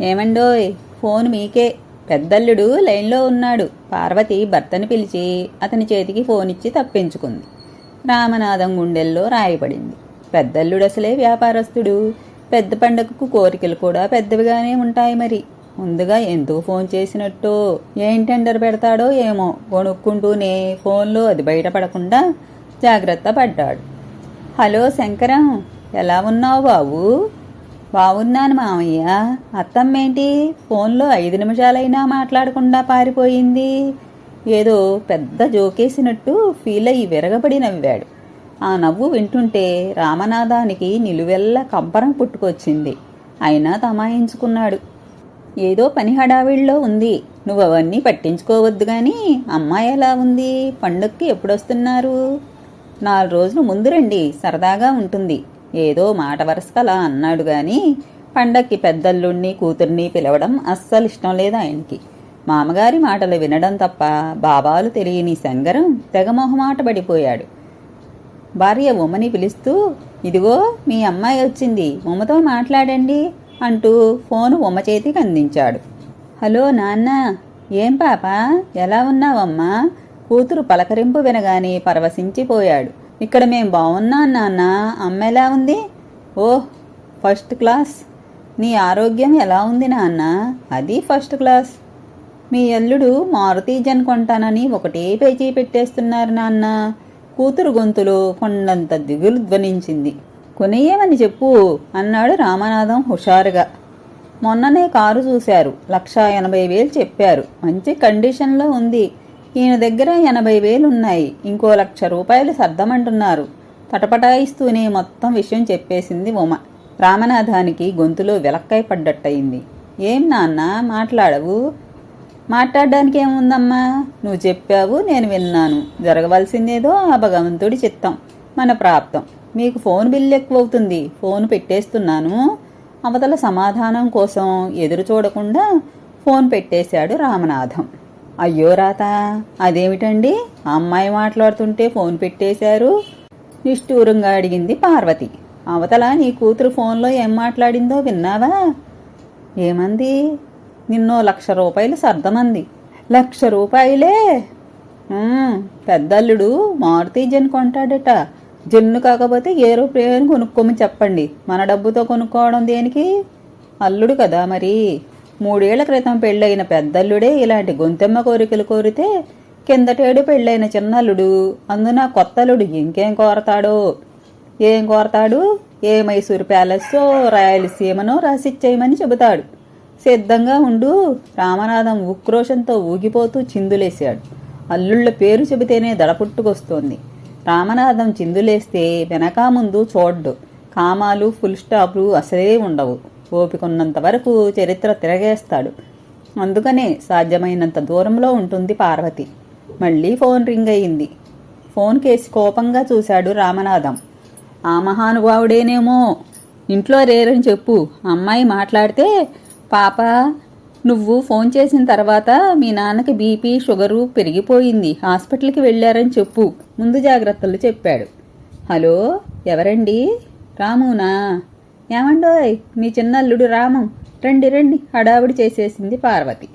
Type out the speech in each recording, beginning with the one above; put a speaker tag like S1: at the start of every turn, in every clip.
S1: ఏమండోయ్ ఫోన్ మీకే. పెద్దల్లుడు లైన్లో ఉన్నాడు. పార్వతి భర్తని పిలిచి అతని చేతికి ఫోన్ ఇచ్చి తప్పించుకుంది. రామనాథం గుండెల్లో రాయపడింది పెద్దల్లుడు అసలే వ్యాపారస్తుడు. పెద్ద పండగకు కోరికలు కూడా పెద్దవిగానే ఉంటాయి మరి. ముందుగా ఎందుకు ఫోన్ చేసినట్టో ఏం టెండర్ పెడతాడో ఏమో కొనుక్కుంటూనే ఫోన్లో అది బయటపడకుండా జాగ్రత్త పడ్డాడు. హలో శంకరం ఎలా ఉన్నావు బాబు? బాగున్నాను మామయ్య. అత్తమ్మేంటి? ఫోన్లో ఐదు నిమిషాలైనా మాట్లాడకుండా పారిపోయింది. ఏదో పెద్ద జోకేసినట్టు ఫీల్ అయ్యి విరగబడి నవ్వాడు. ఆ నవ్వు వింటుంటే రామనాథానికి నిలువెల్ల కంపరం పుట్టుకొచ్చింది. అయినా తమాయించుకున్నాడు. ఏదో పని హడావిడిలో ఉంది. నువ్వు అవన్నీ పట్టించుకోవద్దు కానీ అమ్మాయి ఎలా ఉంది? పండుగకి ఎప్పుడొస్తున్నారు? నాలుగు రోజులు ముందు రండి సరదాగా ఉంటుంది. ఏదో మాట వరుసకలా అన్నాడు గాని పండక్కి పెద్దల్లుణ్ణి కూతుర్ని పిలవడం అస్సలు ఇష్టం లేదు ఆయనకి. మామగారి మాటలు వినడం తప్ప బాబాలు తెలియని శంగరం తెగమొహమాట పడిపోయాడు. భార్య ఉమ్మని పిలుస్తూ ఇదిగో మీ అమ్మాయి వచ్చింది ఉమ్మతో మాట్లాడండి అంటూ ఫోను ఉమ్మ చేతికి అందించాడు. హలో నాన్న ఏం పాప? ఎలా ఉన్నావమ్మా? కూతురు పలకరింపు వినగానే పరవశించిపోయాడు. ఇక్కడ మేము బాగున్నాం నాన్న? అమ్మ ఎలా ఉంది? Oh first class. నీ ఆరోగ్యం ఎలా ఉంది నాన్న? అది ఫస్ట్ క్లాస్. మీ అల్లుడు మారుతి జన్ కొంటానని ఒకటే పేచీ పెట్టేస్తున్నారు నాన్న. కూతురు గొంతులో కొండంత దిగులు ధ్వనించింది. కొనియమని చెప్పు అన్నాడు రామనాథం హుషారుగా. మొన్ననే కారు చూశారు. లక్ష ఎనభై వేలు చెప్పారు. మంచి కండిషన్లో ఉంది. ఈయన దగ్గర ఎనభై వేలు ఉన్నాయి ఇంకో లక్ష రూపాయలు సర్దమంటున్నారు. తటపటాయిస్తూనే మొత్తం విషయం చెప్పేసింది ఉమ. రామనాథానికి గొంతులో విలక్కై పడ్డట్టయింది. ఏం నాన్న మాట్లాడవు? మాట్లాడడానికి ఏముందమ్మా నువ్వు చెప్పావు నేను విన్నాను. జరగవలసిందేదో ఆ భగవంతుడి చిత్తం మన ప్రాప్తం. మీకు ఫోన్ బిల్ ఎక్కువ అవుతుంది ఫోన్ పెట్టేస్తున్నాను. అవతల సమాధానం కోసం ఎదురు చూడకుండా ఫోన్ పెట్టేశాడు రామనాథం. అయ్యో రాత అదేమిటండి? అమ్మాయి మాట్లాడుతుంటే ఫోన్ పెట్టేశారు? నిష్ఠూరంగా అడిగింది పార్వతి. అవతల నీ కూతురు ఫోన్లో ఏం మాట్లాడిందో విన్నావా? ఏమంది? నిన్నో లక్ష రూపాయలు సర్దమంది. లక్ష రూపాయలే? పెద్దల్లుడు మారుతి జన్ కొంటాడట. జన్ను కాకపోతే ఏరోప్లేన్ కొనుక్కోమని చెప్పండి. మన డబ్బుతో కొనుక్కోవడం దేనికి? అల్లుడు కదా మరి. మూడేళ్ళ క్రితం పెళ్ళైన పెద్దల్లుడే ఇలాంటి గొంతెమ్మ కోరికలు కోరితే కిందటేడు పెళ్ళైన చిన్నల్లుడు. అందున కొత్తలుడు ఇంకేం కోరతాడో? ఏం కోరతాడు? ఏ మైసూర్ ప్యాలెస్సో రాయలసీమనో రాసిచ్చేయమని చెబుతాడు. సిద్ధంగా ఉండు. రామనాథం ఉక్రోషంతో ఊగిపోతూ చిందులేశాడు. అల్లుళ్ళ పేరు చెబితేనే దడపుట్టుకొస్తోంది. రామనాథం చిందులేస్తే వెనక ముందు చూడ్డు. కామాలు ఫుల్ స్టాప్లు అసలే ఉండవు. ఓపికొన్నంత వరకు చరిత్ర తిరగేస్తాడు. అందుకనే సాధ్యమైనంత దూరంలో ఉంటుంది పార్వతి. మళ్ళీ ఫోన్ రింగ్ అయింది. ఫోన్ కేసి కోపంగా చూశాడు రామనాథం. ఆ మహానుభావుడేనేమో ఇంట్లో రేరని చెప్పు. అమ్మాయి మాట్లాడితే పాప నువ్వు ఫోన్ చేసిన తర్వాత మీ నాన్నకి బీపీ షుగరు పెరిగిపోయింది. హాస్పిటల్కి వెళ్ళారని చెప్పు. ముందు జాగ్రత్తలు చెప్పాడు. హలో ఎవరండి? రామునా? ఏమండోయ్ మీ చిన్నల్లుడు రామం. రండి రండి హడావుడి చేసేసింది పార్వతి.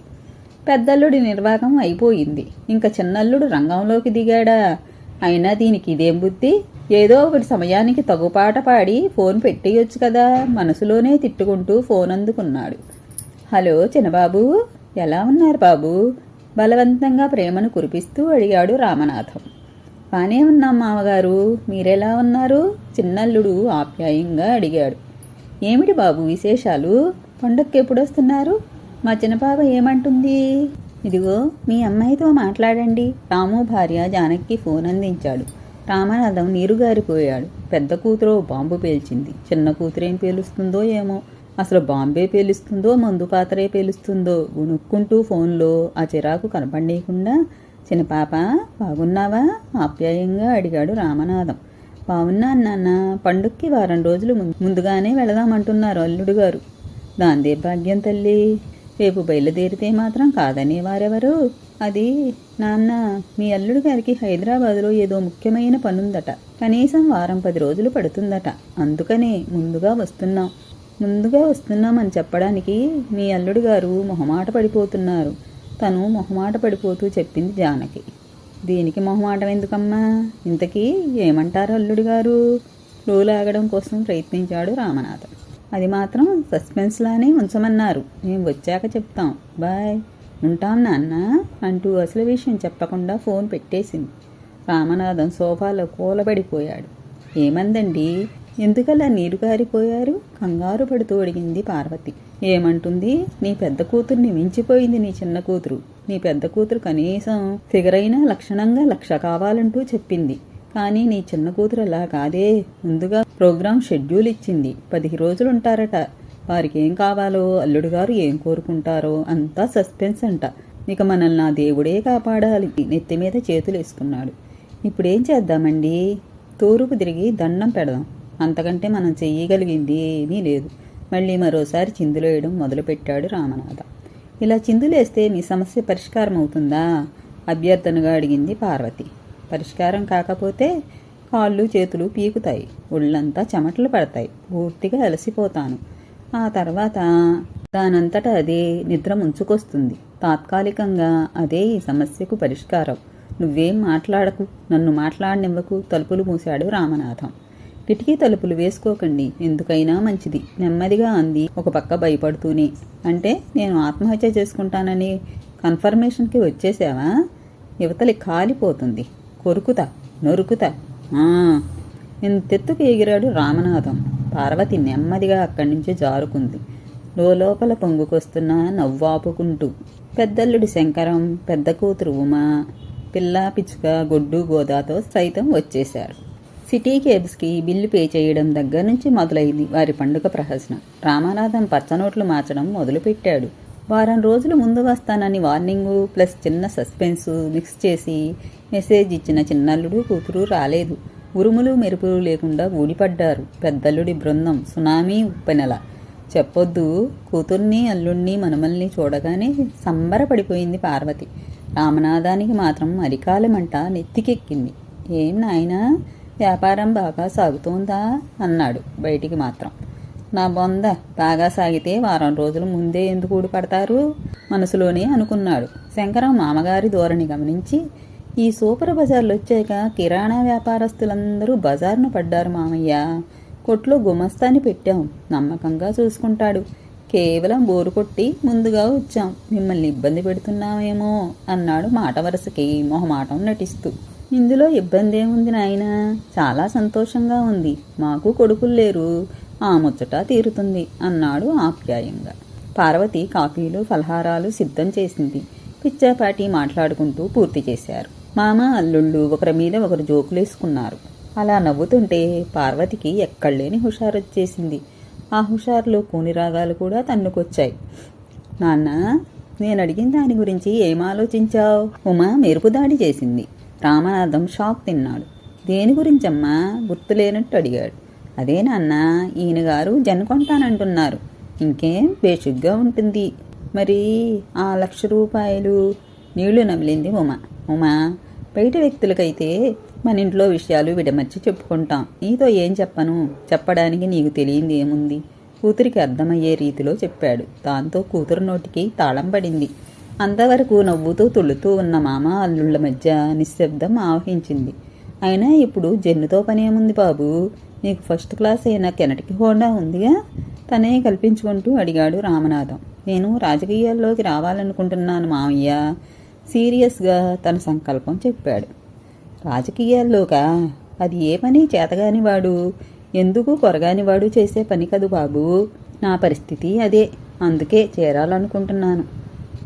S1: పెద్దల్లుడి నిర్వాహకం అయిపోయింది. ఇంకా చిన్నల్లుడు రంగంలోకి దిగాడా? అయినా దీనికి ఇదేం బుద్ధి? ఏదో ఒకటి సమయానికి తగుపాట పాడి ఫోన్ పెట్టేయొచ్చు కదా. మనసులోనే తిట్టుకుంటూ ఫోన్ అందుకున్నాడు. హలో చిన్నబాబు ఎలా ఉన్నారు బాబు? బలవంతంగా ప్రేమను కురిపిస్తూ అడిగాడు రామనాథం. బానే ఉన్నాం మామగారు మీరెలా ఉన్నారు? చిన్నల్లుడు ఆప్యాయంగా అడిగాడు. ఏమిటి బాబు విశేషాలు? పండక్కి ఎప్పుడొస్తున్నారు? మా చిన్నపాప ఏమంటుంది? ఇదిగో మీ అమ్మాయితో మాట్లాడండి. రాము భార్య జానక్కి ఫోన్ అందించాడు. రామనాథం నీరుగారిపోయాడు. పెద్ద కూతురు బాంబు పేల్చింది. చిన్న కూతురేం పేలుస్తుందో ఏమో. అసలు బాంబే పేలుస్తుందో మందు పాత్రే పేలుస్తుందో గుణుక్కుంటూ ఫోన్లో ఆ చిరాకు కనపడేయకుండా చిన్న పాప బాగున్నావా? ఆప్యాయంగా అడిగాడు రామనాథం బాగున్నాను నాన్న పండుగకి వారం రోజులు ముందుగానే వెళదామంటున్నారు అల్లుడు గారు. దాందే భాగ్యం తల్లి? రేపు బయలుదేరితే మాత్రం కాదనే వారెవరు? అది నాన్న మీ అల్లుడు గారికి హైదరాబాదులో ఏదో ముఖ్యమైన పనుందట. కనీసం వారం పది రోజులు పడుతుందట. అందుకనే ముందుగా వస్తున్నాం. ముందుగా వస్తున్నామని చెప్పడానికి మీ అల్లుడు గారు మొహమాట పడిపోతున్నారు. తను మొహమాట పడిపోతూ చెప్పింది జానకి. దీనికి మొహమాటం ఎందుకమ్మా? ఇంతకీ ఏమంటారు అల్లుడు గారు? లాగడం కోసం ప్రయత్నించాడు రామనాథం. అది మాత్రం సస్పెన్స్లానే ఉంచమన్నారు. మేము వచ్చాక చెప్తాం. బాయ్. ఉంటాం నాన్న అంటూ అసలు విషయం చెప్పకుండా ఫోన్ పెట్టేసింది. రామనాథం సోఫాలో కూలబడిపోయాడు. ఏమందండి? ఎందుకలా నీరు కారిపోయారు? కంగారు పడుతూ అడిగింది పార్వతి. ఏమంటుంది? నీ పెద్ద కూతుర్ని మించిపోయింది నీ చిన్న కూతురు. నీ పెద్ద కూతురు కనీసం ఫిగరైనా లక్షణంగా లక్ష కావాలంటూ చెప్పింది. కానీ నీ చిన్న కూతురు అలా కాదే. ముందుగా ప్రోగ్రాం షెడ్యూల్ ఇచ్చింది. పది రోజులు ఉంటారట వారికి ఏం కావాలో అల్లుడు గారు ఏం కోరుకుంటారో అంతా సస్పెన్స్ అంట. ఇక మనల్ని నా దేవుడే కాపాడాలి. నెత్తి మీద చేతులు వేసుకున్నాడు ఇప్పుడేం చేద్దామండి? తూరుపు తిరిగి దండం పెడదాం. అంతకంటే మనం చెయ్యగలిగింది ఏమీ లేదు. మళ్ళీ మరోసారి చిందులేయడం మొదలుపెట్టాడు రామనాథ. ఇలా చిందులేస్తే మీ సమస్య పరిష్కారం అవుతుందా? అభ్యర్థనగా అడిగింది పార్వతి. పరిష్కారం కాకపోతే కాళ్ళు చేతులు పీకుతాయి ఒళ్ళంతా చెమటలు పడతాయి. పూర్తిగా అలసిపోతాను. ఆ తర్వాత దానంతట అదే నిద్ర ముంచుకొస్తుంది. తాత్కాలికంగా అదే ఈ సమస్యకు పరిష్కారం. నువ్వేం మాట్లాడకు నన్ను మాట్లాడనివ్వకు తలుపులు మూశాడు రామనాథం. కిటికీ తలుపులు వేసుకోకండి. ఎందుకైనా మంచిది. నెమ్మదిగా అంది. ఒక పక్క భయపడుతూనే. అంటే నేను ఆత్మహత్య చేసుకుంటానని కన్ఫర్మేషన్కి వచ్చేసావా? యువతలి కాలిపోతుంది. కొరుకుతా నొరుకుతా. నేను ఇంతెత్తుకు ఎగిరాడు రామనాథం. పార్వతి నెమ్మదిగా అక్కడి నుంచి జారుకుంది. లోపల పొంగుకొస్తున్న నవ్వాపుకుంటూ. పెద్దల్లుడి శంకరం పెద్ద కూతురు ఉమా పిల్ల పిచ్చుక గొడ్డు గోదాతో సైతం వచ్చేశారు. సిటీ కేబ్స్కి బిల్లు పే చేయడం దగ్గర నుంచి మొదలైంది వారి పండుగ ప్రహసనం. రామనాథం పచ్చనోట్లు మార్చడం మొదలుపెట్టాడు. వారం రోజులు ముందు వస్తానని వార్నింగు ప్లస్ చిన్న సస్పెన్సు మిక్స్ చేసి మెసేజ్ ఇచ్చిన చిన్నల్లుడు కూతురు రాలేదు. ఉరుములు మెరుపులు లేకుండా ఊడిపడ్డారు. పెద్దల్లుడి బృందం సునామీ ఉప్పెనెల చెప్పొద్దు కూతుర్ని అల్లుణ్ణి మనమల్ని చూడగానే సంబరపడిపోయింది పార్వతి. రామనాథానికి మాత్రం అరికాలమంట నెత్తికెక్కింది. ఏం నాయనా? వ్యాపారం బాగా సాగుతోందా? అన్నాడు బయటికి మాత్రం. నా బొంద బాగా సాగితే వారం రోజుల ముందే ఎందుకు ఊడిపడతారు? మనసులోనే అనుకున్నాడు. శంకరం మామగారి ధోరణి గమనించి ఈ సూపర్ బజార్లు వచ్చాక కిరాణా వ్యాపారస్తులందరూ బజార్ను పడ్డారు మామయ్య. కొట్లో గుమస్తాని పెట్టాం. నమ్మకంగా చూసుకుంటాడు. కేవలం బోరు కొట్టి ముందుగా వచ్చాం. మిమ్మల్ని ఇబ్బంది పెడుతున్నామేమో అన్నాడు మాట వరుసకి మొహమాటం నటిస్తూ. ఇందులో ఇబ్బంది ఏముంది నాయన? చాలా సంతోషంగా ఉంది. మాకు కొడుకులు లేరు. ఆ ముచ్చట తీరుతుంది అన్నాడు ఆప్యాయంగా. పార్వతి కాఫీలు ఫలహారాలు సిద్ధం చేసింది. పిచ్చాపాటి మాట్లాడుకుంటూ పూర్తి చేశారు. మామ అల్లుళ్ళు ఒకరి మీద ఒకరు జోకులేసుకున్నారు. అలా నవ్వుతుంటే పార్వతికి ఎక్కడలేని హుషారొచ్చేసింది. ఆ హుషారులో కూని రాగాలు కూడా తన్నుకొచ్చాయి. నాన్న నేను అడిగిన దాని గురించి ఏం ఆలోచించావు? ఉమా మెరుపు దాడి చేసింది. రామనాథం షాక్ తిన్నాడు. దేని గురించమ్మా? గుర్తులేనట్టు అడిగాడు. అదే నాన్న ఈయన గారు జన్ కొంటానంటున్నారు. ఇంకేం బేషుగ్గా ఉంటుంది. మరి ఆ లక్ష రూపాయలు నీళ్ళు నమిలింది ఉమా. ఉమా బయట వ్యక్తులకైతే మన ఇంట్లో విషయాలు విడమర్చి చెప్పుకుంటాం. నీతో ఏం చెప్పను? చెప్పడానికి నీకు తెలియంది ఏముంది? కూతురికి అర్థమయ్యే రీతిలో చెప్పాడు. దాంతో కూతురు నోటికి తాళం పడింది. అంతవరకు నవ్వుతూ తుళ్ళుతూ ఉన్న మామ అల్లుళ్ళ మధ్య నిశ్శబ్దం ఆవహించింది. అయినా ఇప్పుడు జన్నుతో పనేముంది బాబు? నీకు ఫస్ట్ క్లాస్ అయిన కెనటికి హోండా ఉందిగా? తనే కల్పించుకుంటూ అడిగాడు రామనాథం. నేను రాజకీయాల్లోకి రావాలనుకుంటున్నాను మామయ్య. సీరియస్గా తన సంకల్పం చెప్పాడు. రాజకీయాల్లోకా? అది ఏ పని చేతగాని వాడు ఎందుకు కొరగాని వాడు చేసే పని కదు బాబు? నా పరిస్థితి అదే. అందుకే చేరాలనుకుంటున్నాను.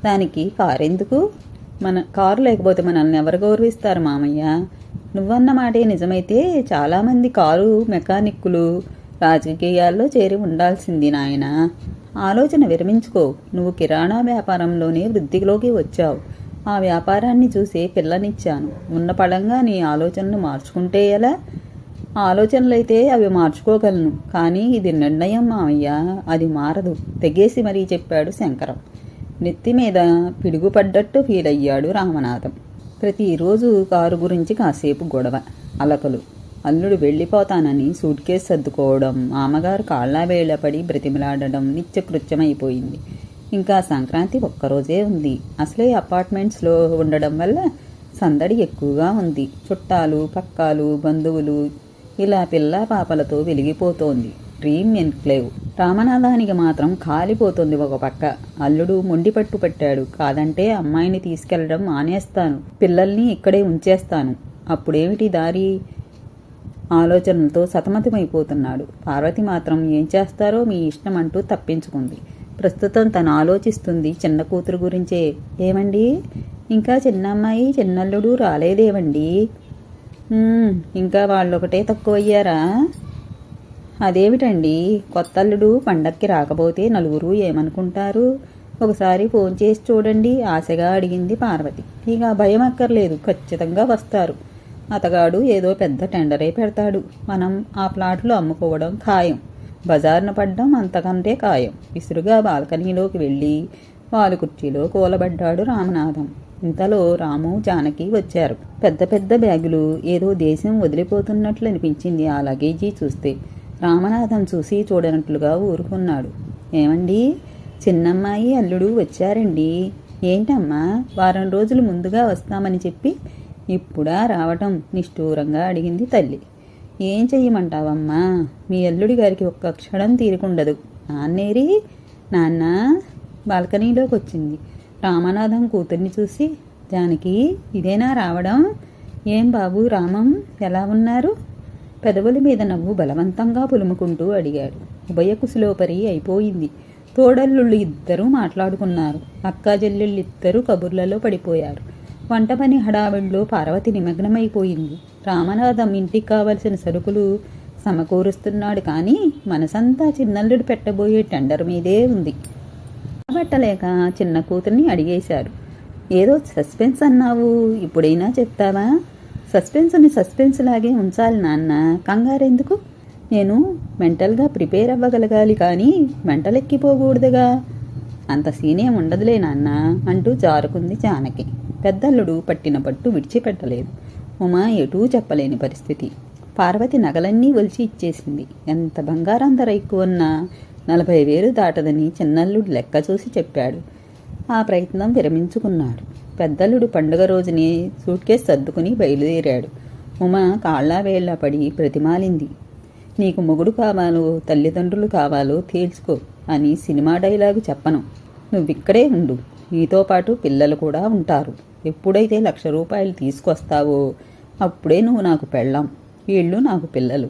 S1: దానికి కారు. ఎందుకు? మన కారు లేకపోతే మనల్ని ఎవరు గౌరవిస్తారు మామయ్య? నువ్వన్న మాటే నిజమైతే చాలామంది కారు మెకానిక్కులు రాజకీయాల్లో చేరి ఉండాల్సింది నాయన. ఆలోచన విరమించుకో. నువ్వు కిరాణా వ్యాపారంలోనే వృద్ధిలోకి వచ్చావు. ఆ వ్యాపారాన్ని చూసే పిల్లనిచ్చాను. ఉన్న పడంగా నీ ఆలోచనను మార్చుకుంటే ఎలా? ఆలోచనలైతే అవి మార్చుకోగలను. కానీ ఇది నిర్ణయం మామయ్య. అది మారదు. తెగేసి మరీ చెప్పాడు శంకరం. నెత్తి మీద పిడుగుపడ్డట్టు ఫీల్ అయ్యాడు రామనాథం. ప్రతిరోజు కారు గురించి కాసేపు గొడవ అలకలు. అల్లుడు వెళ్ళిపోతానని సూట్ కేసు సర్దుకోవడం మామగారు కాళ్ళ బ్రతిమలాడడం నిత్యకృత్యమైపోయింది. ఇంకా సంక్రాంతి ఒక్కరోజే ఉంది. అసలే అపార్ట్మెంట్స్లో ఉండడం వల్ల సందడి ఎక్కువగా ఉంది. చుట్టాలు పక్కాలు బంధువులు ఇలా పిల్ల పాపలతో వెలిగిపోతోంది. డ్రీమ్ ఎన్క్లేవ్ రామనాథానికి మాత్రం కాలిపోతుంది ఒక పక్క. అల్లుడు మొండి పట్టు పట్టాడు. కాదంటే అమ్మాయిని తీసుకెళ్ళడం మానేస్తాను. పిల్లల్ని ఇక్కడే ఉంచేస్తాను. అప్పుడేమిటి దారి? ఆలోచనలతో సతమతమైపోతున్నాడు. పార్వతి మాత్రం ఏం చేస్తారో మీ ఇష్టం అంటూ తప్పించుకుంది. ప్రస్తుతం తను ఆలోచిస్తుంది చిన్న కూతురు గురించే. ఏమండి? ఇంకా చిన్న అమ్మాయి చిన్నల్లుడు రాలేదేవండి ఇంకా వాళ్ళొకటే తక్కువయ్యారా? అదేమిటండి? కొత్తల్లుడు పండక్కి రాకపోతే నలుగురు ఏమనుకుంటారు? ఒకసారి ఫోన్ చేసి చూడండి ఆశగా అడిగింది పార్వతి. ఇక భయం అక్కర్లేదు ఖచ్చితంగా వస్తారు. అతగాడు ఏదో పెద్ద టెండరే పెడతాడు. మనం ఆ ప్లాట్లు అమ్ముకోవడం ఖాయం. బజార్న పడ్డం అంతకంటే ఖాయం. విసురుగా బాల్కనీలోకి వెళ్ళి వాలు కుర్చీలో కూలబడ్డాడు రామనాథం. ఇంతలో రాము జానకి వచ్చారు. పెద్ద పెద్ద బ్యాగులు ఏదో దేశం వదిలిపోతున్నట్లు అనిపించింది ఆ లగేజీ చూస్తే. రామనాథం చూసి చూడనట్లుగా ఊరుకున్నాడు. ఏమండి? చిన్నమ్మాయి అల్లుడు వచ్చారండి. ఏంటమ్మా? వారం రోజులు ముందుగా వస్తామని చెప్పి ఇప్పుడా రావటం? నిష్ఠూరంగా అడిగింది తల్లి. ఏం చెయ్యమంటావమ్మా? మీ అల్లుడి గారికి ఒక్క క్షణం తీరుకుండదు. నాన్నేరి? నాన్న? బాల్కనీలోకి వచ్చింది రామనాథం కూతుర్ని చూసి జానకి ఇదేనా రావడం? ఏం బాబు రామం? ఎలా ఉన్నారు? పెదవుల మీద నవ్వు బలవంతంగా పులుముకుంటూ అడిగాడు. ఉభయకుశలోపరి అయిపోయింది. తోడల్లుళ్ళు ఇద్దరూ మాట్లాడుకున్నారు. అక్కా చెల్లెళ్ళు ఇద్దరూ కబుర్లలో పడిపోయారు. వంట పని హడావిడిలో పార్వతి నిమగ్నమైపోయింది. రామనాథం ఇంటికి కావలసిన సరుకులు సమకూరుస్తున్నాడు కానీ మనసంతా చిన్నల్లుడు పెట్టబోయే టెండర్ మీదే ఉంది. పట్టలేక చిన్న కూతుర్ని అడిగేశారు. ఏదో సస్పెన్స్ అన్నావు. ఇప్పుడైనా చెప్తావా? సస్పెన్స్ని సస్పెన్స్ లాగే ఉంచాలి నాన్న. కంగారెందుకు నేను మెంటల్గా ప్రిపేర్ అవ్వగలగాలి కానీ మెంటలెక్కిపోకూడదుగా. అంత సీనేం ఉండదులే నాన్న అంటూ జారుకుంది జానకి. పెద్దల్లుడు పట్టిన పట్టు విడిచిపెట్టలేదు. ఉమా ఎటూ చెప్పలేని పరిస్థితి. పార్వతి నగలన్నీ ఒలిచి ఇచ్చేసింది. ఎంత బంగారం ధర ఎక్కువ ఉన్నా నలభై వేలు దాటదని చిన్నల్లుడు లెక్క చూసి చెప్పాడు. ఆ ప్రయత్నం విరమించుకున్నాడు. పెద్దల్లుడు పండుగ రోజుని సూట్కేస్ సర్దుకుని బయలుదేరాడు. ఉమ కాళ్ళ వేళ్ళ పడి ప్రతిమాలింది. నీకు మొగుడు కావాలో తల్లిదండ్రులు కావాలో తేల్చుకో అని సినిమా డైలాగు చెప్పను. నువ్విక్కడే ఉండు. నీతో పాటు పిల్లలు కూడా ఉంటారు. ఎప్పుడైతే లక్ష రూపాయలు తీసుకొస్తావో అప్పుడే నువ్వు నాకు పెళ్ళాం. వీళ్ళు నాకు పిల్లలు.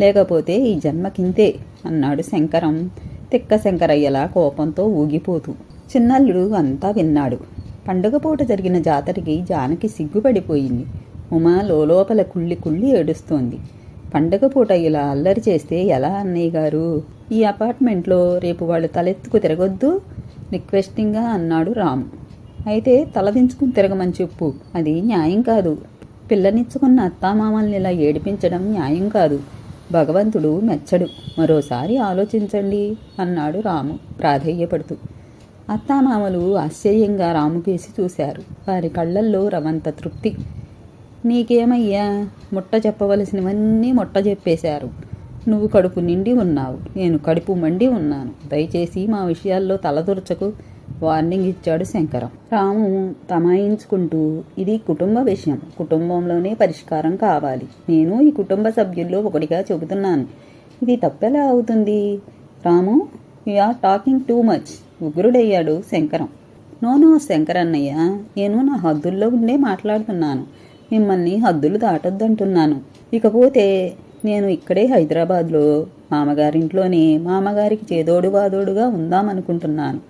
S1: లేకపోతే ఈ జన్మకింతే అన్నాడు శంకరం. తిక్క శంకరయ్యలా కోపంతో ఊగిపోతూ. చిన్నల్లుడు అంతా విన్నాడు. పండుగ పూట జరిగిన జాతరకి జానకి సిగ్గుపడిపోయింది. ఉమా లోపల కుళ్ళి కుళ్ళి ఏడుస్తోంది. పండగ పూట ఇలా అల్లరి చేస్తే ఎలా అన్నయ్య గారు? ఈ అపార్ట్మెంట్లో రేపు వాళ్ళు తలెత్తుకు తిరగొద్దు? రిక్వెస్టింగ్గా అన్నాడు రాము. అయితే తలదించుకుని తిరగమని చెప్పు. అది న్యాయం కాదు. పిల్లనిచ్చుకున్న అత్తామామల్ని ఇలా ఏడిపించడం న్యాయం కాదు. భగవంతుడు మెచ్చడు. మరోసారి ఆలోచించండి అన్నాడు రాము ప్రాధేయపడుతూ. అత్తామామలు ఆశ్చర్యంగా రాముకేసి చూశారు. వారి కళ్ళల్లో రవంత తృప్తి. నీకేమయ్యా? ముట్ట చెప్పవలసినవన్నీ ముట్ట చెప్పేశారు. నువ్వు కడుపు నిండి ఉన్నావు. నేను కడుపు మండి ఉన్నాను. దయచేసి మా విషయాల్లో తలదొరచకు వార్నింగ్ ఇచ్చాడు శంకరం. రాము తమాయించుకుంటూ ఇది కుటుంబ విషయం. కుటుంబంలోనే పరిష్కారం కావాలి. నేను ఈ కుటుంబ సభ్యుల్లో ఒకటిగా చెబుతున్నాను. ఇది తప్పెలా అవుతుంది? Ramu you are talking too much. ఉగ్రుడయ్యాడు Shankaram. No no శంకరన్నయ్య నేను నా హద్దుల్లో ఉండే మాట్లాడుతున్నాను. మిమ్మల్ని హద్దులు దాటొద్దంటున్నాను. ఇకపోతే నేను ఇక్కడే హైదరాబాద్లో మామగారింట్లోనే మామగారికి చేదోడు వాదోడుగా ఉందామనుకుంటున్నాను.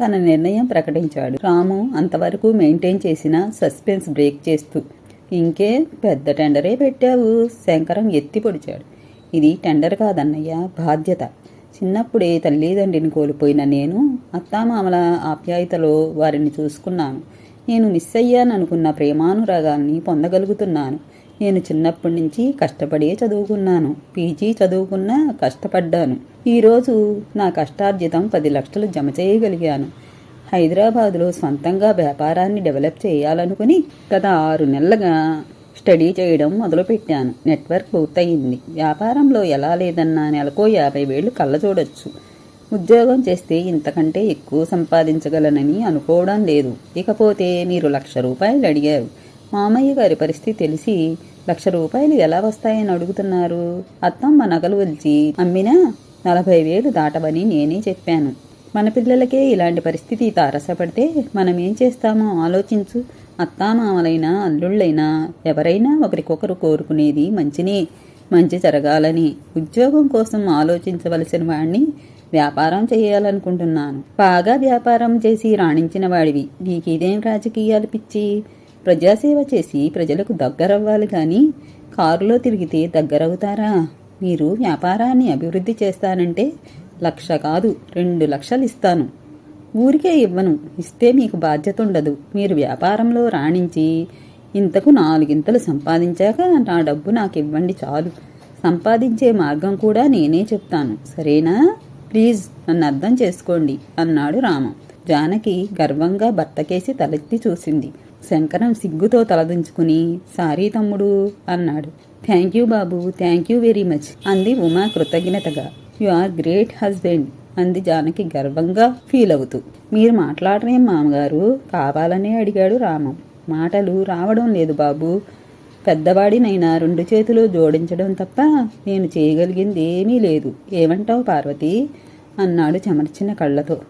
S1: తన నిర్ణయం ప్రకటించాడు. రాము అంతవరకు మెయింటైన్ చేసిన సస్పెన్స్ బ్రేక్ చేస్తూ ఇంకే పెద్ద టెండరే పెట్టావు శంకరం ఎత్తి పొడిచాడు ఇది టెండర్ కాదన్నయ్య బాధ్యత. చిన్నప్పుడే తల్లిదండ్రిని కోల్పోయిన నేను అత్తామామల ఆప్యాయతలో వారిని చూసుకున్నాను. నేను మిస్ అయ్యాననుకున్న ప్రేమానురాగాల్ని పొందగలుగుతున్నాను. నేను చిన్నప్పటి నుంచి కష్టపడే చదువుకున్నాను. పీజీ చదువుకున్నా కష్టపడ్డాను. ఈరోజు నా కష్టార్జితం పది లక్షలు జమ చేయగలిగాను. హైదరాబాదులో సొంతంగా వ్యాపారాన్ని డెవలప్ చేయాలనుకుని గత ఆరు నెలలుగా స్టడీ చేయడం మొదలుపెట్టాను. నెట్వర్క్ పూర్తయింది. వ్యాపారంలో ఎలా లేదన్నా నెలకో యాభై వేలు కళ్ళ చూడొచ్చు ఉద్యోగం చేస్తే ఇంతకంటే ఎక్కువ సంపాదించగలనని అనుకోవడం లేదు. ఇకపోతే మీరు లక్ష రూపాయలు అడిగారు. మామయ్య గారి పరిస్థితి తెలిసి లక్ష రూపాయలు ఎలా వస్తాయని అడుగుతున్నారు? అత్తమ్మ నగలు వలిచి అమ్మినా నలభై వేలు దాటవని నేనే చెప్పాను. మన పిల్లలకే ఇలాంటి పరిస్థితి తారసపడితే మనం ఏం చేస్తామో ఆలోచించు. అత్తామామలైనా అల్లుళ్ళైనా ఎవరైనా ఒకరికొకరు కోరుకునేది మంచినే మంచి జరగాలని ఉద్యోగం కోసం ఆలోచించవలసిన వాడిని వ్యాపారం చేయాలనుకుంటున్నాను. బాగా వ్యాపారం చేసి రాణించిన వాడివి. నీకు రాజకీయాలు పిచ్చి? ప్రజాసేవ చేసి ప్రజలకు దగ్గరవ్వాలి కానీ కారులో తిరిగితే దగ్గరవుతారా? మీరు వ్యాపారాన్ని అభివృద్ధి చేస్తానంటే లక్ష కాదు రెండు లక్షలు ఇస్తాను ఊరికే ఇవ్వను. ఇస్తే మీకు బాధ్యత ఉండదు మీరు వ్యాపారంలో రాణించి ఇంతకు నాలుగింతలు సంపాదించాక నా డబ్బు నాకు ఇవ్వండి చాలు. సంపాదించే మార్గం కూడా నేనే చెప్తాను. సరేనా? ప్లీజ్ నన్ను అర్థం చేసుకోండి అన్నాడు రామ. జానకి గర్వంగా భర్తకేసి తలెత్తి చూసింది. శంకరం సిగ్గుతో తలదించుకుని సారీ తమ్ముడు అన్నాడు. థ్యాంక్ యూ బాబు. థ్యాంక్ యూ వెరీ మచ్ అంది ఉమా కృతజ్ఞతగా. You are great husband. అంది జానకి గర్వంగా ఫీల్ అవుతూ. మీరు మాట్లాడరేం మామగారు కావాలనే అడిగాడు రామం. మాటలు రావడం లేదు బాబు. పెద్దవాడినైనా రెండు చేతులు జోడించడం తప్ప నేను చేయగలిగింది ఏమీ లేదు. ఏమంటావు పార్వతి? అన్నాడు చెమర్చిన కళ్ళతో.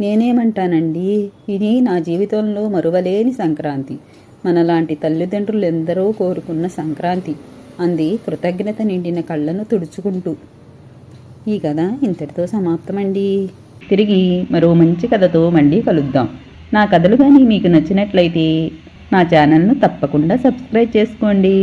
S1: నేనేమంటానండి? ఇది నా జీవితంలో మరువలేని సంక్రాంతి. మనలాంటి తల్లిదండ్రులు ఎందరో కోరుకున్న సంక్రాంతి. అంది కృతజ్ఞత నిండిన కళ్ళను తుడుచుకుంటూ. ఈ కథ ఇంతటితో సమాప్తమండి. తిరిగి మరో మంచి కథతో మళ్ళీ కలుద్దాం. నా కథలు కానీ మీకు నచ్చినట్లయితే నా ఛానల్ను తప్పకుండా సబ్స్క్రైబ్ చేసుకోండి.